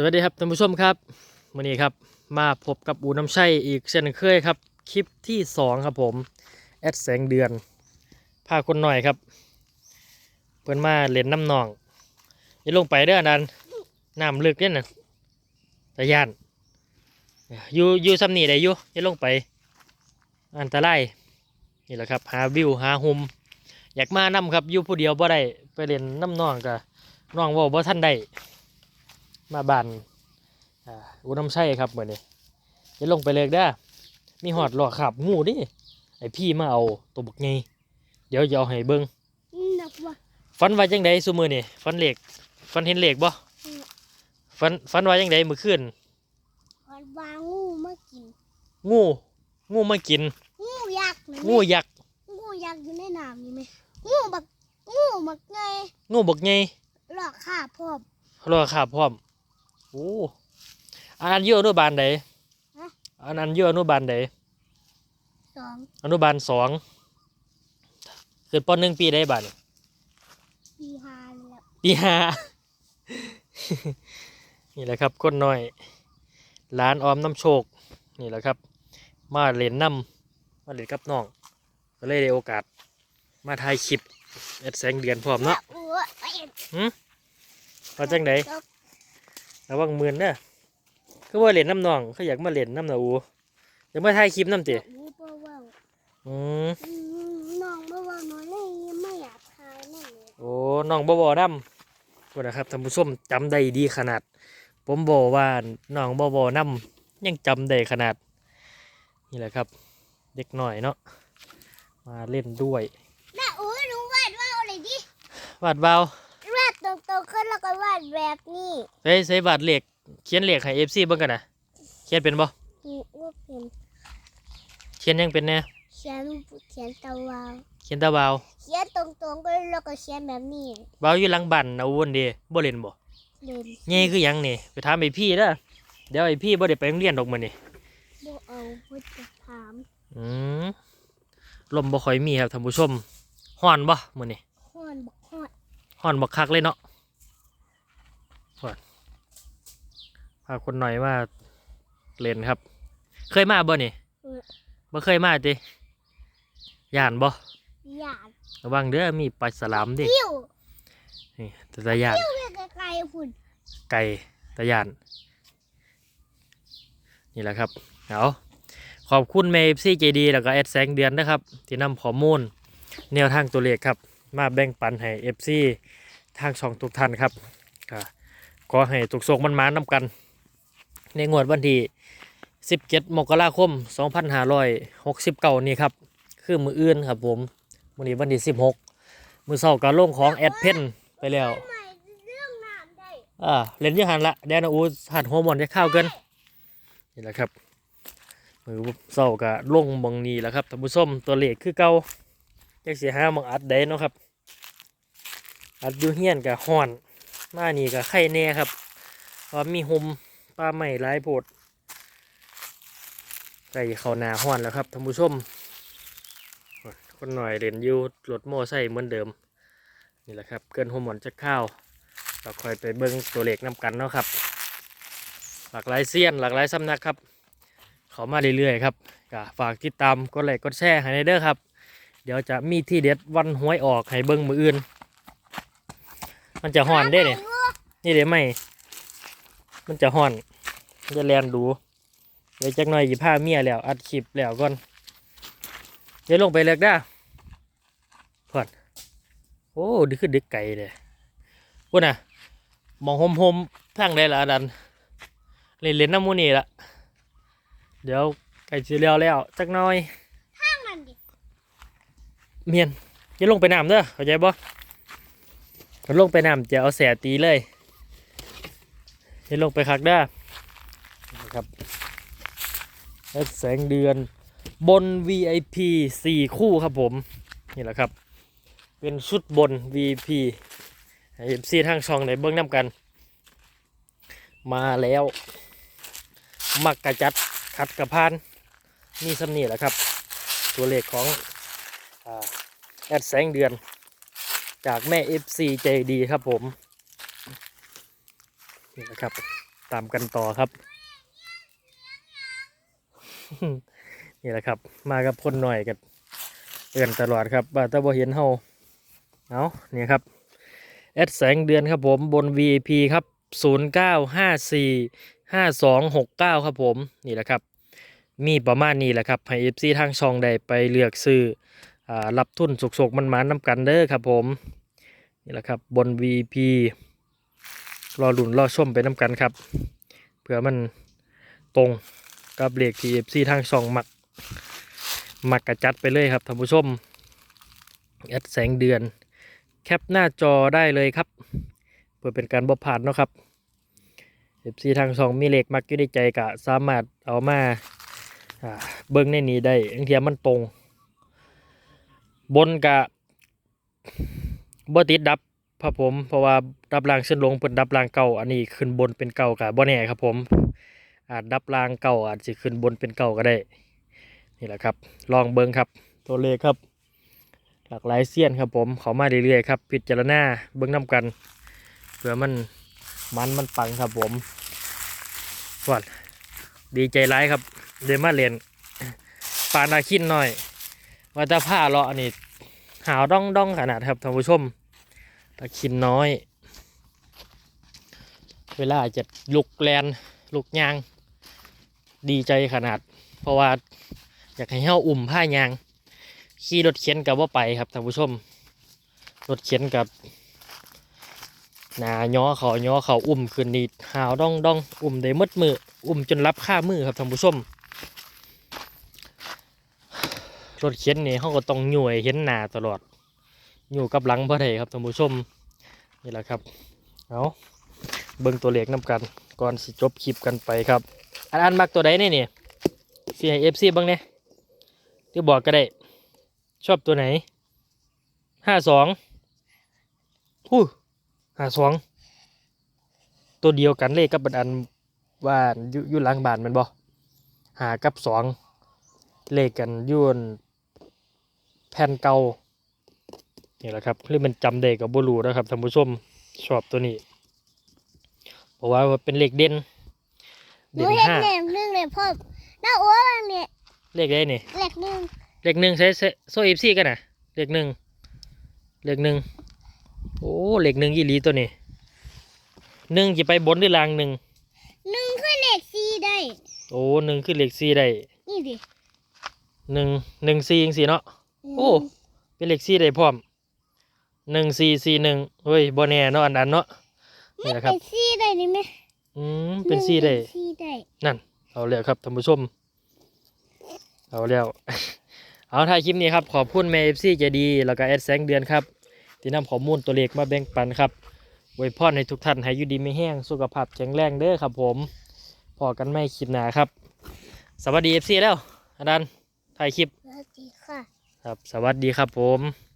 สวัสดีครับท่านผู้ชมครับวันนี้ครับมาพบกับอูน้ำชัยอีกเช่นเคยครับ คลิปที่สองครับผมแอดแสงเดือนพาคนหน่อยครับ เพิ่นมาเล่นน้ำหนองอย่าลงไปเด้อนั้นน้ำลึกเนี่ยน่ะตะยานอยู่อยู่ซ้ำนี่ได้อยู่อย่าลงไป อันตรายนี่แหละครับหาวิวหาหุม อยากมานํครับอยู่ผู้เดียวบ่ได้ไปเล่นน้ำหนองกับน้องว่าบ่ท่านได้ มาบานอ่าอุน้ำใช่ครับเหมือนนี้จะลงไปเลยเด้อมีหอดหลอกขับงูดิไอพี่มาเอาตัวบักไงเดี๋ยวจะเอาให้เบิ้งนักว่าฟันว่าจังไดซุมือนี่ฟันเหล็กฟันเห็นเหล็กบ่ฟันฟันว่าจังไดมือขึ้นวันวางงูมากิน งูงูมากิน งูยักษ์นะงูยักษ์งูยักษ์อยู่ในน้ำนี่ไหมงูบักงูบักไงงูบักไงหลอกข้าพร้อมหลอกขับพร้อม โอ้อันนั้นอยู่อนุบาลใดฮะอันนั้นอยู่อนุบาลใดสองอนุบาลสองเกิดปหนึ่งปีได้บาทปีหานแล้วปีห้านี่แหละครับคนน้อยร้านออมน้ำโชค นี่แหละครับ มาเล่นน้ำมาเล่นกับน้องก็เลยได้โอกาส มาถ่ายคลิปแอดแสงเดือนพร้อมเนาะโอ้ยเอ็ดมาจังได ระวังมือนเด้อคือว่าเล่นน้ำน้องเขาอยากมาเล่นน้ำหนาอูอยากมาถ่ายคลิปน้ำติงูเบาเบาอืมอืมน้องเบาเบาน้อยเลยไม่อยากทายนั่นเลยโอ้น้องบ่บ่ดำก็นะครับท่านผู้ชมจำได้ดีขนาด ผมบอกว่าน้องบ่บ่นำยังจำได้ขนาด นี่แหละครับ เด็กหน่อยเนาะมาเล่นด้วยน่าโอ้ยหนูวาดว่าวเลยดิวาดเบาววาดตรงๆ ขึ้นแล้วก็วาดแบบนี้ใช้ใช้วาดเหล็กเขียนเหล็กให้เอฟซีเบิ่งกันนะเขียนเป็นบ่นี่ก็เป็นเขียนยังเป็นแน่เขียนเขียนตะวาวเขียนตาเบาวเขียนตรงๆก็แล้วก็เขียนแบบนี้เบาวอยู่หลังบ้านเอาวนเดีบ่เล่นบ่เดินเงี้คือหยังนี่ไปถามไอพี่เด้อเดี๋ยวไอพี่บ่ได้ไปโรงเรียนดอกมื้อนี่บ่เอาเพื่อจะถามอืมลมบ่ค่อยมีครับท่านผู้ชมฮ้อนบ่มื้อนี้ฮ้อนบักฮ้อนฮ้อนบักคักเลยเนาะฮ้อน พาคนหน่อยมาเล่นครับ เคยมาบ่นี่เออบ่เคยมาติย่านบ่หยาดระวังเด้อมีปลาสลามดิปิ้วนี่แตะย่านปิ้วเรียกไกลๆฝุ่นไก่ตะย่าน นี่แหละครับเอาขอบคุณเมย์ซีเจดีแล้วก็แอดแสงเดือนนะครับ ที่นำข้อมูล แนวทางตัวเลขครับ มาแบ่งปันให้เอฟซีทางช่องทุกท่านครับก็ ขอให้ทุกโศกมันมานำกัน ในงวดวันที่ 17 มกราคม 2569 นี่ครับ คือมืออื่นครับผมวันนี้วันที่ 16 มือเสาร์การลงของแอดเพนไปแล้วเรื่องน้ำได้อ่าเล่นยังหันละแดนอูหัดโฮอนจะเข้าเกินนี่แหละครับมือเศร้ากะลงบางนี้แล้วครับท่านผู้ชมตัวเลขคือเก่าจักเสียห้ามังอัดได้เนาะครับ อัดอยู่เฮียนกะห่อน มานี่กะไข่แน่ครับพรามีหมปลาใหม่หลายโพดไก่เขานาห่อนแล้วครับท่านผู้ชม คนหน่อยเล่นยูรถโม่ใส่เหมือนเดิม นี่แหละครับ เกินโฮอร์โมนจะเข้าเราคอยไปเบิ้งตัวเลขนำกันเนาะครับ หลากหลายเซียนหลากหลายสำนักครับ เขามาเรื่อยๆครับก็ฝากติดตามกดไลค์กดแชร์ให้ในเด้อครับ เดี๋ยวจะมีที่เด็ดวันหวยออกให้เบิ้งมืออื่น มันจะห่อนได้เนี่ยนี่เดี๋ยวไม่มันจะห่อนมันจะแลนดู เดี๋ยวจักหน่อยหยิบผ้าเมียแล้ว อัดคลิปแล้วก่อน เดี๋ยวลงไปเล็กได้อผ่อนโอ้ดึกขึ้นดึกไก่เลยพูดน่ะ มองโฮมโฮมทางได้ละอันนั้นเล่นเล่นน้ำมูนี่ละเดี๋ยวไก่สีเลียวแล้วจักหน้อยข้างมันดิเมียนอย่าลงไปน้ำเด้อเข้าใจบ่ ถ้าลงไปน้ำจะเอาแสตีเลยอย่าลงไปคักเด้อนะครับแล้วแสงเดือนบน VIP 4 คู่ครับผม นี่แหละครับ เป็นชุดบน VIP ให้เอฟซีทางช่องในเบื้องน้ำกัน มาแล้ว มักกระจัดขัดกระพานมีสำนีแหละครับ ตัวเลขของอ่าแอดแสงเดือน จากแม่ FC ใจดีครับผม นี่แหละครับ ตามกันต่อครับ นี่แหละครับ มากับคนหน่อยกันเตือนตลอดครับว่าถ้าบ่เห็นเฮาเอานี่ครับแอดแสงเดือนครับผมบน VIP ครับ 0954 5269 ครับผมนี่แหละครับ มีประมาณนี้แหละครับให้ FC ทางช่องได้ไปเลือกซื้ออ่ารับทุนสุกๆมันๆน้ำกันเด้อครับผม นี่แหละครับบน VP รอหลุนรอชมไปน้ำกันครับเพื่อมันตรงกับเลขที่ FC ทางช่องหมักหมักกระจัดไปเลยครับท่านผู้ชมแอดแสงเดือน แคปหน้าจอได้เลยครับ เพื่อเป็นการบ่ผ่านเนาะครับ FC ทางช่องมีเหลขมักอยู่ในใจกะสามารถเอามาเบิ้งในนี้ได้อังเทียมันตรง บนกะ บ่ติดดับครับผม เพราะว่าดับรางเส้นลงเป็นดับรางเก่า อันนี้ขึ้นบนเป็นเก่ากับบ่แน่ครับผม อาจดับรางเก่าอาจจะขึ้นบนเป็นเก่าก็ได้ นี่แหละครับ ลองเบิ่งครับ ตัวเลขครับ หลากหลายเสี้ยนครับผม เขามาเรื่อยๆครับพิจารณาเบิ่งน้กันเพื่อมันมันมันปังครับผมวัดดีใจร้ายครับ เดมาเรียนปานาคินหน่อยว่าจะผ้าเลาะอันนี้หาวด้องดองขนาดครับท่านผู้ชม ตะคินน้อย เวลาจะลุกแลนลุกยาง ดีใจขนาด เพราะว่าอยากให้เฮาอุ่มผ้ายาง ขี่รถเข็นกับว่าไปครับท่านผู้ชม รถเข็นกับหนาย้อเขาย้อเขาอุ่มขึ้นนี่หาวด้องด้องอุ่มได้มดมืออุ่มจนรับค่ามือครับท่านผู้ชมรถเข็นนี่เขาก็ต้องหน่วยเห็นหนาตลอด อยู่กับหลังพระไทครับท่านผู้ชมนี่แหละครับเอาเบิ่งตัวเลขน้ำกันก่อนสิจบคลิปกันไปครับ อันอันมักตัวใดนี่นี่สีให้เอฟซีบ้างเนี่ยที่บอกก็ได้ ชอบตัวไหนห้าสองฮู้ห้าสองตัวเดียวกันเลขกับบันอันว่าอยู่อยู่หลังบานมันบ่หากับสองเลขกันยุ่นแผ่นเก่า นี่แหละครับหรือมันจำได้กับบูรูนะครับท่านผู้ชมชอบตัวนี้เพราะว่าเป็นเลขเด่นหนูเด่นเห็นห้าแหนมนึงเลยพ่อหน้าอ้วนเนี่ยเลขได้นี่แหลกนึงเลขหนึ่งใช้ใช้โซอีฟซี่กันนะเลขหนึ่งเลขหนึ่งโอ้เลขหนึ่งยี่หลีตัวนี้หนึ่งจะไปบนหรือล่างหนึ่งหนึ่งคือเลขสี่ได้โอ้หนึ่งคือเลขสี่ได้นี่ดิหนึ่งหนึ่งสี่ยังสี่เนาะโอ้เป็นเลขสี่ได้พร้อม หนึ่งสี่สี่หนึ่งเฮ้ยบอแน่เนาะอันนั้นเนาะไม่นี่แหละครัเป็บนสี่ได้นี่ไหมอืมเป็นสี่ได้หงเป็นสี่ได้นั่น เอาแล้วครับท่านผู้ชม เอาแล้ว เอาถ่ายคลิปนี้ครับ ขอบคุณแม่เอฟซีใจดี แล้วก็แอดแสงเดือนครับ ที่นำข้อมูลตัวเลขมาแบ่งปันครับไว้พรให้ทุกท่านให้อยู่ดีไม่แห้งสุขภาพแข็งแรงเด้อครับผมพอกันไม่คลิปหนาครับ สวัสดีเอฟซีแล้วอาดันถ่ายคลิปสวัสดีค่ะ ครับ สวัสดีครับผม